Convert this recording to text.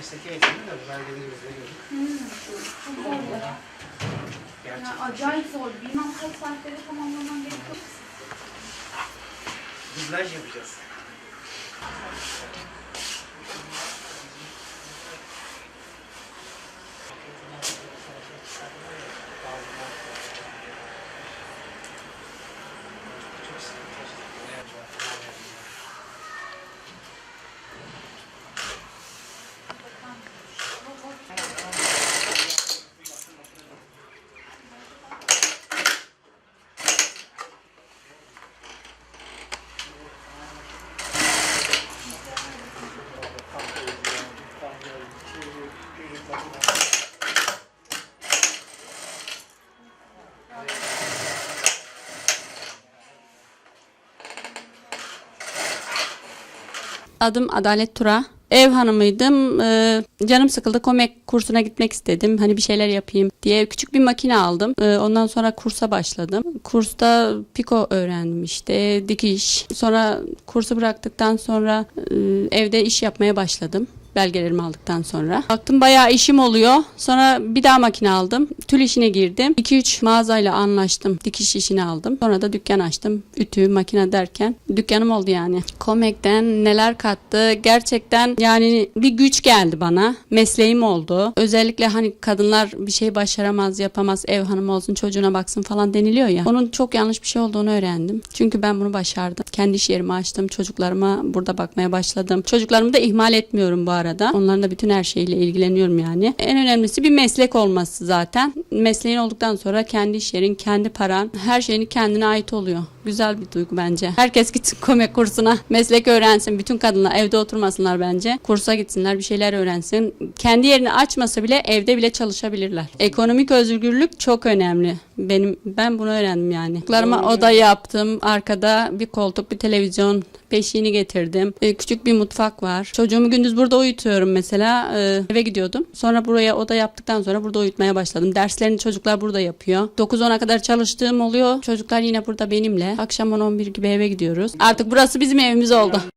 mesleki eğitimi de belgelerimizi veriyoruz. Çok zor ya. Gerçekten. acayip zor. Bilmem kaç saatlere tamamlaman gerekiyor. Dublaj yapacağız. Adım Adalet Tura. Ev hanımıydım. Ee, canım sıkıldı. Komek kursuna gitmek istedim. Hani bir şeyler yapayım diye küçük bir makine aldım. Ee, ondan sonra kursa başladım. Kursta piko öğrendim işte. Dikiş. Sonra kursu bıraktıktan sonra e, evde iş yapmaya başladım. Belgelerimi aldıktan sonra. Baktım bayağı işim oluyor. Sonra bir daha makine aldım. Tül işine girdim. 2-3 mağazayla anlaştım. Dikiş işini aldım. Sonra da dükkan açtım. Ütü, makine derken dükkanım oldu yani. Komek'ten neler kattı. Gerçekten yani bir güç geldi bana. Mesleğim oldu. Özellikle hani kadınlar bir şey başaramaz, yapamaz, ev hanımı olsun, çocuğuna baksın falan deniliyor ya. Onun çok yanlış bir şey olduğunu öğrendim. Çünkü ben bunu başardım. Kendi iş yerimi açtım. Çocuklarıma burada bakmaya başladım. Çocuklarımı da ihmal etmiyorum bu arada. Onların da bütün her şeyle ilgileniyorum yani. En önemlisi bir meslek olması zaten. Mesleğin olduktan sonra kendi iş yerin, kendi paran, her şeyini kendine ait oluyor. Güzel bir duygu bence. Herkes gitsin komik kursuna. Meslek öğrensin. Bütün kadınlar evde oturmasınlar bence. Kursa gitsinler, bir şeyler öğrensin. Kendi yerini açmasa bile evde bile çalışabilirler. Ekonomik özgürlük çok önemli. Benim ben bunu öğrendim yani. Çocuklarıma oda yaptım. Arkada bir koltuk, bir televizyon, beşiğini getirdim. Ee, küçük bir mutfak var. Çocuğumu gündüz burada uyutuyorum mesela. Ee, eve gidiyordum. Sonra buraya oda yaptıktan sonra burada uyutmaya başladım. Derslerini çocuklar burada yapıyor. 9-10'a kadar çalıştığım oluyor. Çocuklar yine burada benimle. Akşam 10-11 gibi eve gidiyoruz. Artık burası bizim evimiz oldu.